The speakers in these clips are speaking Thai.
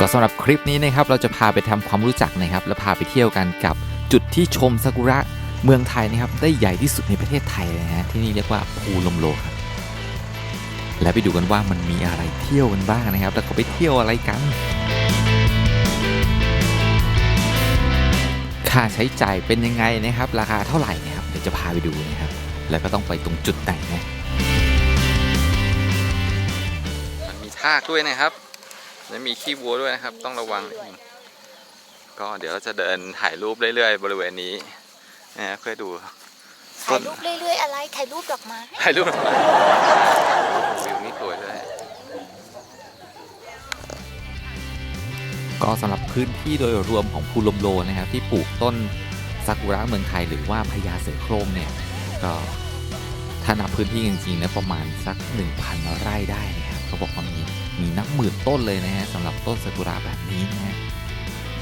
ก็สำหรับคลิปนี้นะครับเราจะพาไปทำความรู้จักนะครับและพาไปเที่ยวกันกับจุดที่ชมซากุระเมืองไทยนะครับได้ใหญ่ที่สุดในประเทศไทยเลยนะฮะที่นี่เรียกว่าภูลมโลครับและไปดูกันว่ามันมีอะไรเที่ยวกันบ้างนะครับ แล้วก็ไปเที่ยวอะไรกันค่าใช้จ่ายเป็นยังไงนะครับ ราคาเท่าไหร่นะครับเดี๋ยวจะพาไปดูนะครับ แล้วก็ต้องไปตรงจุดไหนนะมันมีทากด้วยนะครับ และมีขี้วัวด้วยนะครับ ต้องระวังนิดนึงก็เดี๋ยวเราจะเดินถ่ายรูปเรื่อยๆ บริเวณนี้นะฮะเพื่อดูถ่ายรูปเรื่อยๆ อะไร ถ่ายรูปดอกไม้ถ่ายรูปหน่อยวิวนี่สวยเลย ก็สำหรับพื้นที่โดยรวมของภูลมโลนะครับ ที่ปลูกต้นซากุระเมืองไทยหรือว่าพญาเสือโคร่งเนี่ย ก็ถ้านับพื้นที่จริงๆนะประมาณสัก 1,000 ไร่ได้นะครับ เขาบอกว่ามีมีนับหมื่นต้นเลยนะฮะสำหรับต้นซากุระแบบนี้นะฮะ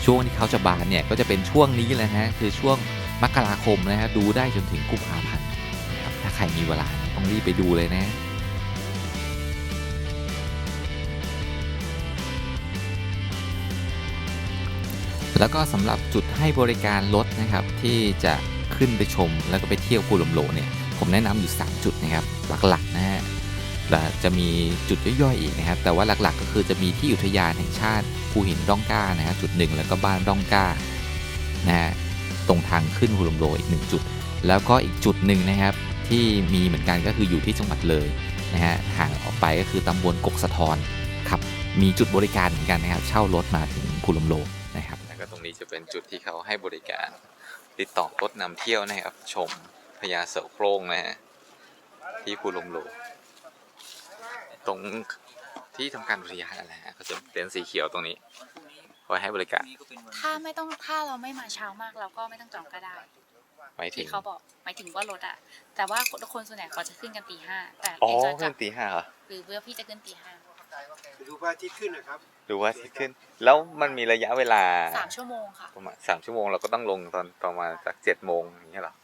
ช่วงที่เขาจะบานเนี่ยก็จะเป็นช่วงนี้แหละฮะคือช่วงมกราคมนะฮะดูได้จนถึงกุมภาพันธ์นะครับถ้าใครมีเวลาต้องรีบไปดูเลยนะแล้วก็สำหรับจุดให้บริการรถนะครับที่จะขึ้นไปชมแล้วก็ไปเที่ยวภูลมโลเนี่ยผมแนะนำอยู่ 3 จุดนะครับหลักๆนะฮะ จะมีจุดย่อยๆอีกนะครับ แต่ว่าหลักๆ ก็คือจะมีที่อุทยานแห่งชาติภูหินร่องก้านะฮะจุดหนึ่งแล้วก็บ้านร่องก้านะฮะตรงทางขึ้นภูลมโลอีกหนึ่งจุด แล้วก็อีกจุดหนึ่งนะครับ ที่มีเหมือนกันก็คืออยู่ที่จังหวัดเลยนะฮะห่างออกไปก็คือตำบลกกสะทอนครับมีจุดบริการเหมือนกันนะครับ เช่ารถมาถึงภูลมโลนะครับแล้วก็ตรงนี้จะเป็นจุดที่เขาให้บริการ ติดต่อรถนำเที่ยวนะครับชมพญาเสือโคร่งนะฮะที่ภูลมโล ตรงที่ทำการอุทยานอะไรฮะเขาจะเต็นท์สีเขียวตรงนี้ไว้ให้บริการ ถ้าไม่ต้องถ้าเราไม่มาเช้ามากเราก็ไม่ต้องจองก็ได้ไว้ถึที่งเขาบอกหมายถึงว่ารถอะแต่ว่าคนส่วนใหญ่เขาจะขึ้นกันตีห้าแต่อ๋อเองจะขึ้นตีห้าเหรอหรือว่าพี่จะขึ้นตีห้าไปดูพระอาทิตย์ขึ้นนะครับหรือว่าที่ขึ้น แล้วมันมีระยะเวลาสามชั่วโมงค่ะประมาณสามชั่วโมงเราก็ต้องลงตอนประมาณสักเจ็ดโมงอย่างเงี้ยเหรอ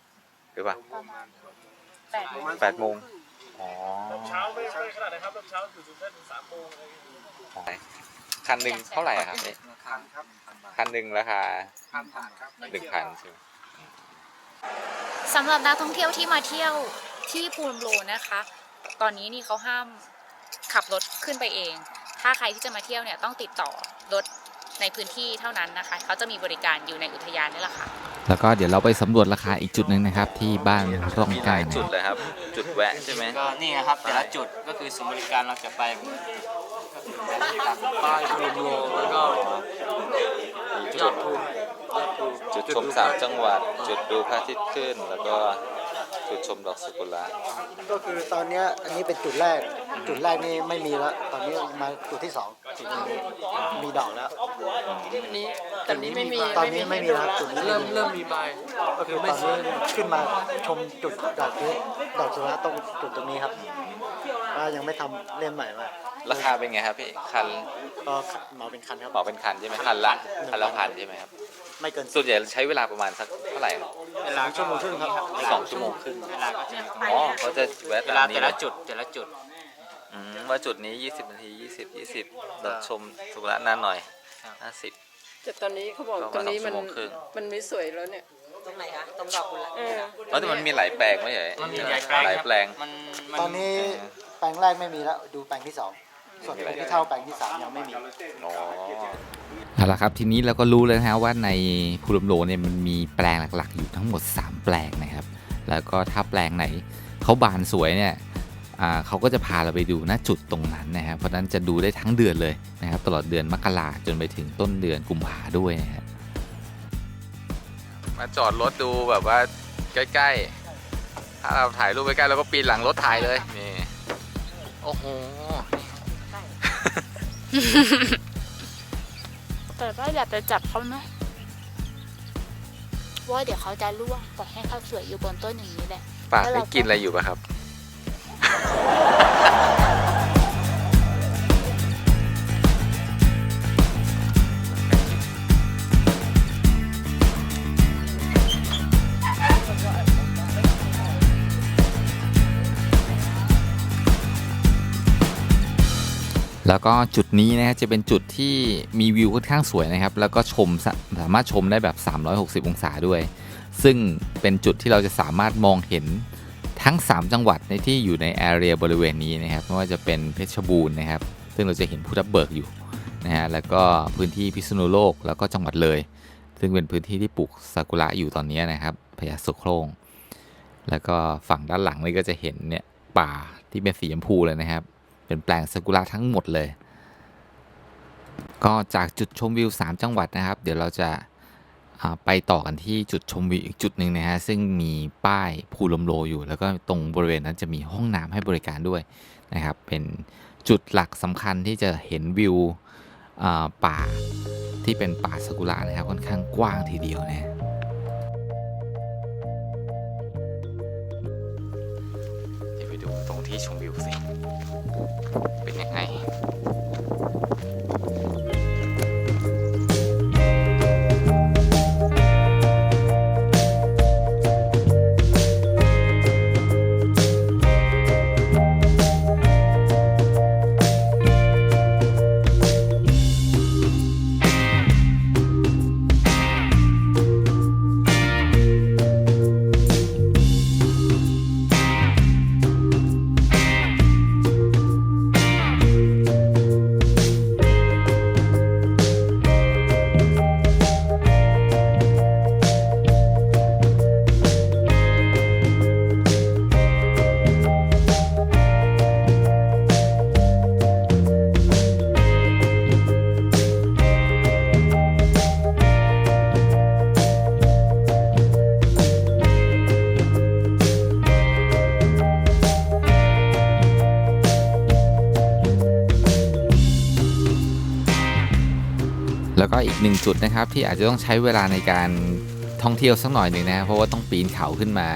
หรือเปล่าประมาณแปดโมง แปดโมงอ๋อเช้าไม่ไม่ขนาดไหนครับรอบเช้าถึงถึงได้ถึงสามโมงอะไรอย่างเงี้ยคันหนึ่งเท่าไหร่อะครับนี่พันครับคันหนึ่งราคาพันบาทครับหนึ่งพันใช่ไหมสำหรับนักท่องเที่ยวที่มาเที่ยวที่ภูลมโลนะคะ ตอนนี้นี่เขาห้ามขับรถขึ้นไปเอง ถ้าใครที่จะมาเที่ยวเนี่ยต้องติดต่อรถ ในพื้นที่เท่านั้นนะคะเขาจะมีบริการอยู่ในอุทยานนี่แหละค่ะ แล้วก็เดี๋ยวเราไปสำรวจราคาอีกจุดหนึ่งนะครับ ที่บ้านร่องมีหกาลายนะจุดเลยครับ จุดแวะใช่ไหม ก็นี่นะครับแต่ละจุดก็คือศูนย์บริการเราจะไปตักป้ายรวมโลแล้วก็ยอดภูยอดภูจุดชมสามจังหวัด จุดดูพระอาทิตย์ขึ้น แล้วก็ จุดชมดอกซากุระก็คือตอนเนี้ยอันนี้เป็นจุดแรก จุดแรกนี่ไม่มีแล้ว ตอนนี้มาจุดที่สองจุดนี้มีดอกแล้วนี้แต่นี้ไม่มีตอนนี้ไม่มีแล้วจุดนี้เริ่มเริ่มมีใบก็คือตอนนี้ขึ้นมาชมจุดดอกนี้ดอกสุระตรงจุดตรงนี้ครับว่ายังไม่ทำเล่มใหม่มาราคาเป็นไงครับพี่คันก็เหมาเป็นคันครับเหมาเป็นคันใช่ไหมคันละคันละพันใช่ไหมครับ ไม่เกินส่วนใหญ่ใช้เวลาประมาณสักเท่าไหร่ครับเวลาชั่วโมงครึ่งครับสองชั่วโมงครึ่งเวลาก็จะอ๋อเขาจะแวะเวตาลามนี้แต่เลละยจุดแต่ละจุด อืมว่าจุดนี้ 20นาที20 20เราชมซากุระนานหน่อย50 แต่ตอนนี้เขาบอกประตมาอณนนี้สองชั่มันวโมงครึ่ง มันไม่สวยแล้วเนี่ย ตรงไหนคะตรงดอกกุหลาบเออเออแต่มันมีหลายแปลงไม่ใช่มันมีหลายแปลงหลายครับแปลง มันมัตอนนี้แปลงแรกไม่มีแล้ว ดูแปลงที่สอง ส่วนแปลงที่เท่าแปลงที่สามยังไม่มีอ๋อเอาละครับทีนี้เราก็รู้แล้วนะฮะว่าในภูลมโลเนี่ยมันมีแปลงหลักๆ อยู่ทั้งหมด 3 แปลงนะครับ แล้วก็ถ้าแปลงไหนเขาบานสวยเนี่ยอ่าเขาก็จะพาเราไปดูณจุดตรงนั้นนะครับเพราะฉะนั้นจะดูได้ทั้งเดือนเลยนะครับ ตลอดเดือนมกราจนไปถึงต้นเดือนกุมภาด้วยนะฮะมาจอดรถดูแบบว่าใกล้ๆ ถ้าเราถ่ายรูปใกล้ๆเราก็ปีนหลังรถถ่ายเลยนี่โอ้โห แต่ว่าอย่าไปจับเขานะว่าเดี๋ยวเขาจะร่วงปล่อยให้เขาสวยอยู่บนต้นอย่างนี้แหละปากได้กินอะไรอยู่ปะครับ แล้วก็จุดนี้นะฮะจะเป็นจุดที่มีวิวค่อนข้างสวยนะครับ แล้วก็ชมสาสามารถชมได้แบบ 360 องศาด้วย ซึ่งเป็นจุดที่เราจะสามารถมองเห็นทั้ง 3 จังหวัดในที่อยู่ในแอเรียบริเวณนี้นะครับไม่ว่าจะเป็นเพชรบูรณ์นะครับ ซึ่งเราจะเห็นพุทธเบิกอยู่นะฮะแล้วก็พื้นที่พิษณุโลกแล้วก็จังหวัดเลย ซึ่งเป็นพื้นที่ที่ปลูกซากุระอยู่ตอนนี้นะครับพญาสุโครง แล้วก็ฝั่งด้านหลังนี่ก็จะเห็นเนี่ยป่าที่เป็นสีชมพูเลยนะครับ เป็นแปลงซากุระทั้งหมดเลย ก็จากจุดชมวิว 3 จังหวัดนะครับ เดี๋ยวเราจะไปต่อกันที่จุดชมวิวอีกจุดหนึ่งนะฮะซึ่งมีป้ายภูลมโลอยู่ แล้วก็ตรงบริเวณนั้นจะมีห้องน้ำให้บริการด้วยนะครับ เป็นจุดหลักสำคัญที่จะเห็นวิวอ่าป่าที่เป็นป่าซากุระนะครับค่อนข้างกว้างทีเดียวนะเดี๋ยวไปดูตรงที่ชมวิวสิ เป็นยังไง แล้วก็อีกหนึ่งจุดนะครับที่อาจจะต้องใช้เวลาในการท่องเที่ยวสักหน่อยหนึ่งนะครับเพราะว่าต้องปีนเขาขึ้นมา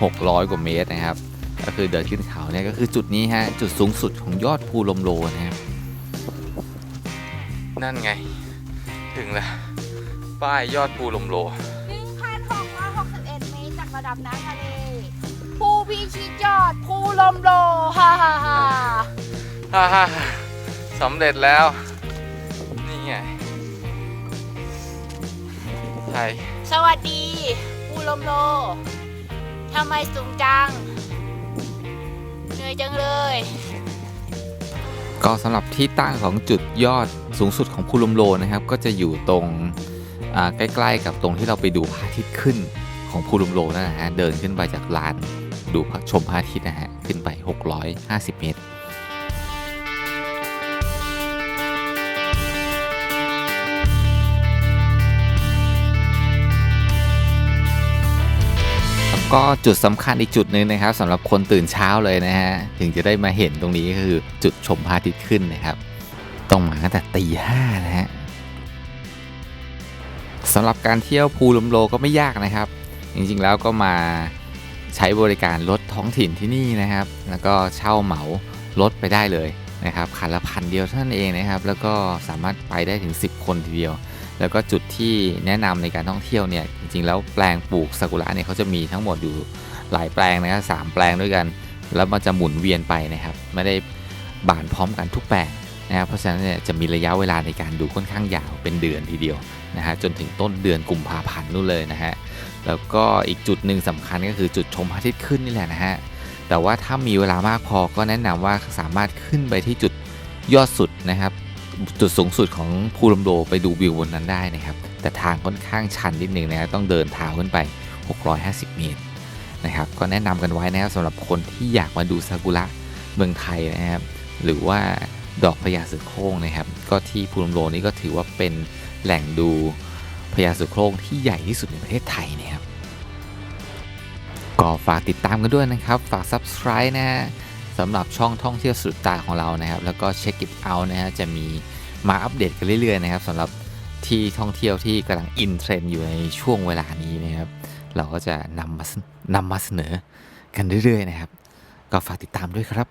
600 กว่าเมตรนะครับ ก็คือเดินขึ้นเขาเนี่ยก็คือจุดนี้ฮะจุดสูงสุดของยอดภูลมโลนะครับนั่นไง ถึงแล้วป้ายยอดภูลมโล 1,661 เมตรจากระดับน้ำทะเลภูพิชิตยอดภูลมโลฮ่าฮ่าฮ่าฮ่าฮ่าสำเร็จแล้ว นี่ไง ใช่สวัสดีภูลมโลทำไมสูงจัง เหนื่อยจังเลย ก็สำหรับที่ตั้งของจุดยอดสูงสุดของภูลมโลนะครับ ก็จะอยู่ตรงอ่าใกล้ ๆ กับตรงที่เราไปดูพระอาทิตย์ขึ้นของภูลมโลนั่นนะฮะเดินขึ้นไปจากลานดูพระชมพระอาทิตย์นะฮะขึ้นไป 650 เมตร ก็จุดสำคัญอีกจุดหนึ่งนะครับสำหรับคนตื่นเช้าเลยนะฮะถึงจะได้มาเห็นตรงนี้ก็คือจุดชมพระอาทิตย์ขึ้นนะครับ ต้องมาตั้งแต่ตีห้านะฮะสำหรับการเที่ยวภูลมโลก็ไม่ยากนะครับ จริงๆแล้วก็มาใช้บริการรถท้องถิ่นที่นี่นะครับ แล้วก็เช่าเหมารถไปได้เลยนะครับคันละพันเดียวเท่านั้นเองนะครับ แล้วก็สามารถไปได้ถึง 10 คนทีเดียว แล้วก็จุดที่แนะนำในการท่องเที่ยวเนี่ยจริงๆแล้วแปลงปลูกซากุระเนี่ยเขาจะมีทั้งหมดอยู่หลายแปลงนะครับสามแปลงด้วยกัน แล้วมันจะหมุนเวียนไปนะครับไม่ได้บานพร้อมกันทุกแปลงนะครับเพราะฉะนั้นเนี่ยจะมีระยะเวลาในการดูค่อนข้างยาวเป็นเดือนทีเดียวนะฮะจนถึงต้นเดือนกุมภาพันธ์นู่นเลยนะฮะแล้วก็อีกจุดหนึ่งสำคัญก็คือจุดชมพระอาทิตย์ขึ้นนี่แหละนะฮะแต่ว่าถ้ามีเวลามากพอก็แนะนำว่าสามารถขึ้นไปที่จุดยอดสุดนะครับ จุดสูงสุดของภูลมโดไปดูวิวบนนั้นได้นะครับ แต่ทางค่อนข้างชันนิดนึงนะต้องเดินเท้าขึ้นไป 650 เมตรนะครับ ก็แนะนำกันไว้นะครับสำหรับคนที่อยากมาดูซากุระเมืองไทยนะครับ หรือว่าดอกพญาเสือโคร่งนะครับ ก็ที่ภูลมโลนี่ก็ถือว่าเป็นแหล่งดูพญาเสือโคร่งที่ใหญ่ที่สุดในประเทศไทยนะครับก็ฝากติดตามกันด้วยนะครับ ฝาก subscribe นะฮะ สำหรับช่องท่องเที่ยวสุดตาของเรานะครับ แล้วก็เช็คกิ t เอานะฮะจะมีมาอัปเดตกันเรื่อยๆนะครับสำหรับที่ท่องเที่ยวที่กำลังอินเทรนด์อยู่ในช่วงเวลานี้นะครับ เราก็จะนำมานำมาเสนอกันเรื่อยๆนะครับ ก็ฝากติดตามด้วยครับ